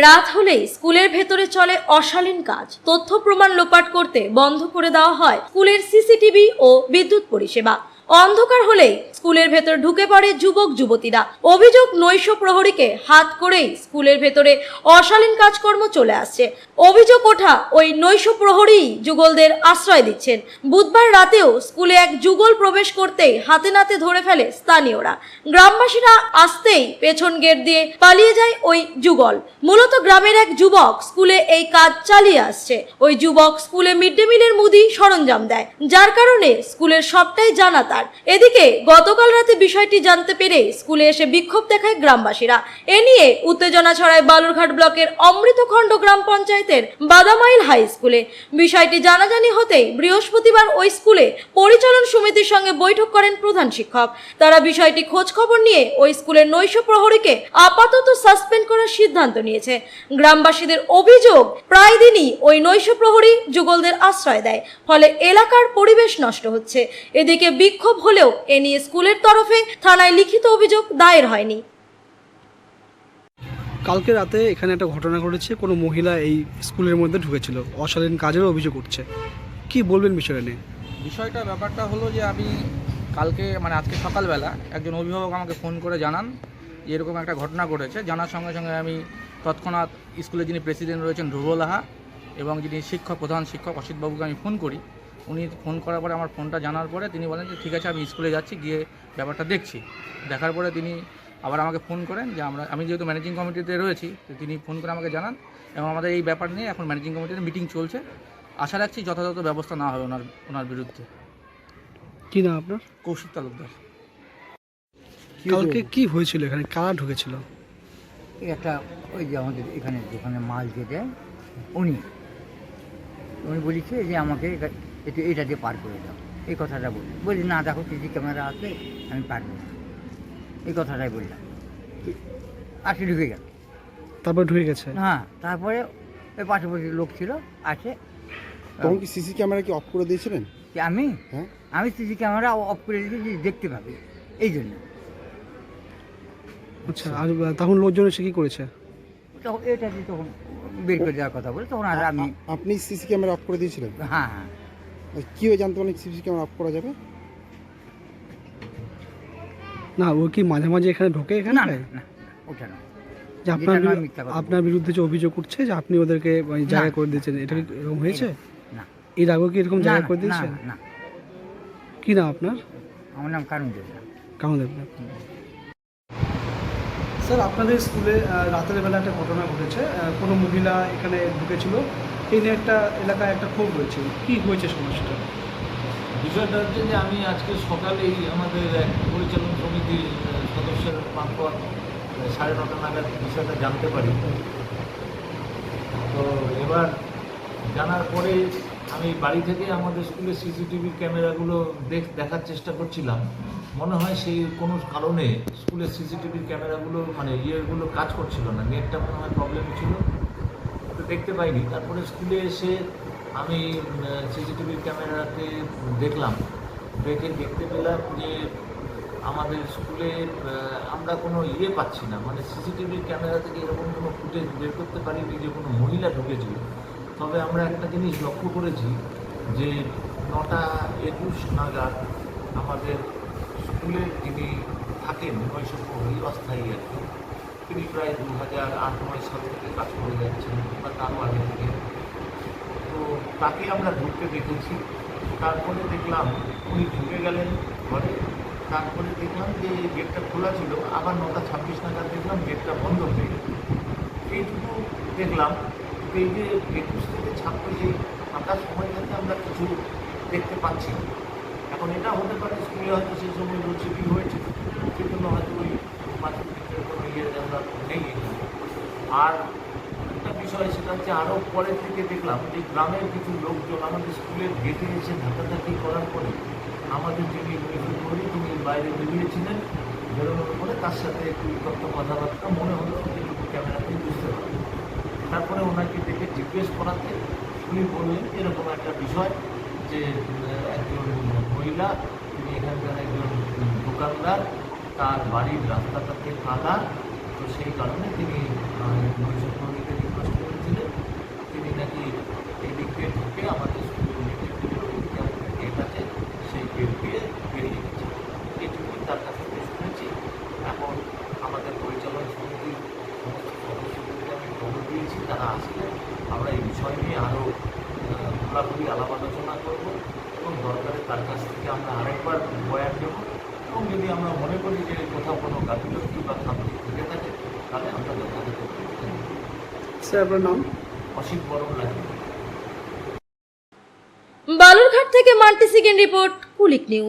রাত হলেই স্কুলের ভেতরে চলে অশালীন কাজ। তথ্য প্রমাণ লোপাট করতে বন্ধ করে দেওয়া হয় স্কুলের সিসিটিভি ও বিদ্যুৎ পরিষেবা। অন্ধকার হলেই স্কুলের ভেতর ঢুকে পড়ে যুবক যুবতীরা। অভিযোগ নৈশ প্রহরীকে হাত করেই স্কুলের ভেতরে অশালীন কাজকর্ম চলে আসছে। অভিযোগ ওঠা ওই নৈশ প্রহরী যুগলদের আশ্রয় দিচ্ছেন। বুধবার রাতেও স্কুলে এক যুগল প্রবেশ করতেই হাতে নাতে ধরে ফেলে স্থানীয়রা। গ্রামবাসীরা আসতেই পেছন গেট দিয়ে পালিয়ে যায় ওই যুগল। মূলত গ্রামের এক যুবক স্কুলে এই কাজ চালিয়ে আসছে। ওই যুবক স্কুলে মিড ডে মিলের মুদি সরঞ্জাম দেয়। যার কারণে স্কুলের সবটাই জানা তার। এদিকে গতকাল রাতে বিষয়টি জানতে পেরে স্কুলে এসে বিক্ষোভ দেখায় গ্রামবাসীরা। এ নিয়ে উত্তেজনা ছড়ায় বালুরঘাট ব্লকের অমৃতখণ্ড গ্রাম পঞ্চায়েতের বাদামাইল হাই স্কুলে। বিষয়টি জানাজানি হতেই বৃহস্পতিবার ওই স্কুলে পরিচালন সমিতির সঙ্গে বৈঠক করেন প্রধান শিক্ষক। তারা বিষয়টি খোঁজ খবর নিয়ে ওই স্কুলের নৈশ প্রহরীকে আপাতত সাসপেন্ড করার সিদ্ধান্ত নিয়েছে। গ্রামবাসীদের অভিযোগ, প্রায় দিনই ওই নৈশ প্রহরী যুগলদের আশ্রয় দেয়, ফলে এলাকার পরিবেশ নষ্ট হচ্ছে। এদিকে বিক্ষোভ হলেও এ নিয়ে স্কুলের তরফে থানায় লিখিত অভিযোগ দায়ের হয়নি। কালকে রাতে এখানে একটা ঘটনা ঘটেছে কোনো মহিলা এই স্কুলের মধ্যে ঢুকেছিল। অশালীন কাজের অভিযোগ উঠছে। কি বলবেন বিষয়টা নিয়ে? বিষয়টা ব্যাপারটা হলো যে আমি কালকে মানে আজকে সকালবেলা একজন অভিভাবক আমাকে ফোন করে জানান যে এরকম একটা ঘটনা ঘটেছে। জানার সঙ্গে সঙ্গে আমি তৎক্ষণাৎ স্কুলের যিনি প্রেসিডেন্ট রয়েছেন ধ্রুব লাহা এবং যিনি শিক্ষক প্রধান শিক্ষক অসিতবাবুকে আমি ফোন করি। উনি ফোন করার পরে আমার ফোনটা জানার পরে তিনি বলেন যে ঠিক আছে আমি স্কুলে যাচ্ছি গিয়ে ব্যাপারটা দেখছি। দেখার পরে তিনি আবার আমাকে ফোন করেন যে আমরা আমি যেহেতু ম্যানেজিং কমিটিতে রয়েছি তো তিনি ফোন করে আমাকে জানান এবং আমাদের এই ব্যাপার নিয়ে এখন ম্যানেজিং কমিটিতে মিটিং চলছে। আশা রাখছি যথাযথ ব্যবস্থা না হবে ওনার ওনার বিরুদ্ধে। কি না আপনার? কৌশিক তালুকদার। কালকে কি হয়েছিল এখানে? কারা ঢুকেছিল? এই একটা ওই যে আমাদের এখানে যেখানে মাল যে দেয় উনি উনি বলেছে যে আমাকে একটু এটা দিয়ে পার করে দাও। এই কথাটা বলি বলি না দেখো সিসি ক্যামেরা আছে আমি পারব না। এই কথাটাই বললাম। আসে ঢুকে গেল। তারপর ঢুকে গেছে? হ্যাঁ তারপরে ওই পাশাপাশি লোক ছিল আছে। তখন কি সিসি ক্যামেরা কি অফ করে দিয়েছিলেন? কি আমি? হ্যাঁ। আমি সিসি ক্যামেরা অফ করে দিয়েছি দেখতে পাবি। এই জন্য। আচ্ছা আর তখন লোকজন এসে কি করেছে? তখন এটা দিয়ে তখন বের করে দেওয়ার কথা বলে তখন আর আমি আপনি সিসি ক্যামেরা অফ করে দিয়েছিলেন? হ্যাঁ হ্যাঁ। কি হয়ে জানতে পারলেন সিসি ক্যামেরা অফ করা যাবে? না ও কি মাঝে মাঝে এখানে ঢোকে এখানে? না না না ওটা না। যে আপনার যেটা নয় মিথ্যা কথা আপনার বিরুদ্ধে যে অভিযোগ উঠছে যে আপনি ওদেরকে ওই জায়গা করে দিয়েছেন এটা কি এরকম হয়েছে? না। এর আগেও কি এরকম না, জায়গা করে না, দিয়েছেন? না। কি না আপনার? আমার নাম কারণ দেবনা কেমন দেখবেন স্যার, আপনাদের স্কুলে রাতের বেলা একটা ঘটনা ঘটেছে। কোনো মহিলা এখানে ঢুকেছিল। এই নিয়ে একটা এলাকায় একটা ক্ষোভ হয়েছে কী হয়েছে সমস্যাটা? বিষয়টা হচ্ছে যে আমি আজকে সকালেই আমাদের এক পরিচালন সমিতির সদস্যের মারফত সাড়ে নটা নাগাদ বিষয়টা জানতে পারি। তো এবার জানার পরে আমি বাড়ি থেকে আমাদের স্কুলের সিসিটিভি ক্যামেরাগুলো দেখ, দেখার চেষ্টা করছিলাম। মনে হয় সেই কোনো কারণে স্কুলের সিসিটিভি ক্যামেরাগুলো মানে ইয়েগুলো কাজ করছিল না। নেটটা মনে হয় প্রবলেম ছিল। তো দেখতে পাইনি। তারপরে স্কুলে এসে আমি সিসিটিভি ক্যামেরাতে দেখলাম। দেখে দেখতে পেলাম যে আমাদের স্কুলে আমরা কোনো ইয়ে পাচ্ছি না। মানে সিসিটিভি ক্যামেরা থেকে এরকম কোনো ফুটেজ বের করতে পারিনি যে কোনো মহিলা ঢুকেছিল তবে আমরা একটা জিনিস লক্ষ্য করেছি যে নটা একুশ নাগাদ আমাদের স্কুলের যিনি থাকেন নৈশ প্রহরী অস্থায়ী আর কি, তিনি প্রায় দু হাজার আট নয় সাল থেকে কাজ করে যাচ্ছেন, বা তারও আগে থেকে। তো তাকে আমরা ঢুকতে দেখেছি। তারপরে দেখলাম উনি ঢুকে গেলেন ঘরে। তারপরে দেখলাম যে গেটটা খোলা ছিল, আবার নটা ছাব্বিশ নাগাদ দেখলাম গেটটা বন্ধ হয়ে গেল। এইটুকু দেখলাম এই যে একুশ থেকে ছাব্বিশ ফাঁকা সময়টাতে আমরা কিছু দেখতে পাচ্ছি না। এখন এটা হতে পারে স্কুলে হয়তো সেই সময় লোডশেডিং হয়েছে সেই জন্য হয়তো ওই মাধ্যমিকের কোনো ইয়ে নেই আর একটা বিষয় সেটা হচ্ছে আরও পরের থেকে দেখলাম যে গ্রামের কিছু লোকজন আমাদের স্কুলের গেটে এসে ধাক্কাধাক্কি করার পরে আমাদের যিনি করি তিনি বাইরে বেরিয়েছিলেন, বেরোনোর পরে তার সাথে একটু তথ্য কথাবার্তা, মনে হলো যেটুকু ক্যামেরাতেই বুঝতে পারলাম তারপরে ওনাকে দেখে জিজ্ঞেস করাতে উনি বললেন এরকম একটা বিষয় যে একজন মহিলা, তিনি এখানকার একজন দোকানদার, তার বাড়ির রাস্তাটাতে কাদা তো সেই কারণে তিনি নৈশকর্মীকে রিকোয়েস্ট করেছিলেন। তিনি নাকি এদিকে ঢুকে আমাদের গেট কাছে সেই গেট দিয়ে বেরিয়ে গেছে। এটুকুই তার কাছ থেকে শুনেছি, এখন আমাদের পরিচালন সমিতির সমস্ত সদস্যদেরকে আমি খবর দিয়েছি, তারা আসলে আমরা এই বিষয় নিয়ে আরও খোলাখুলি আলাপ আলোচনা করব এবং দরকারে তার কাছ থেকে আমরা আরেকবার বয়ান দেব। এবং যদি আমরা মনে করি যে কোথাও কোনো গাফিলতি বা খামতি থেকে থাকে তাহলে আমরা যথাযথ। স্যার আপনার নাম? অসীম বরং লাগে বালুরঘাট থেকে মান্টি সিগেন রিপোর্ট কুলিক নিউজ।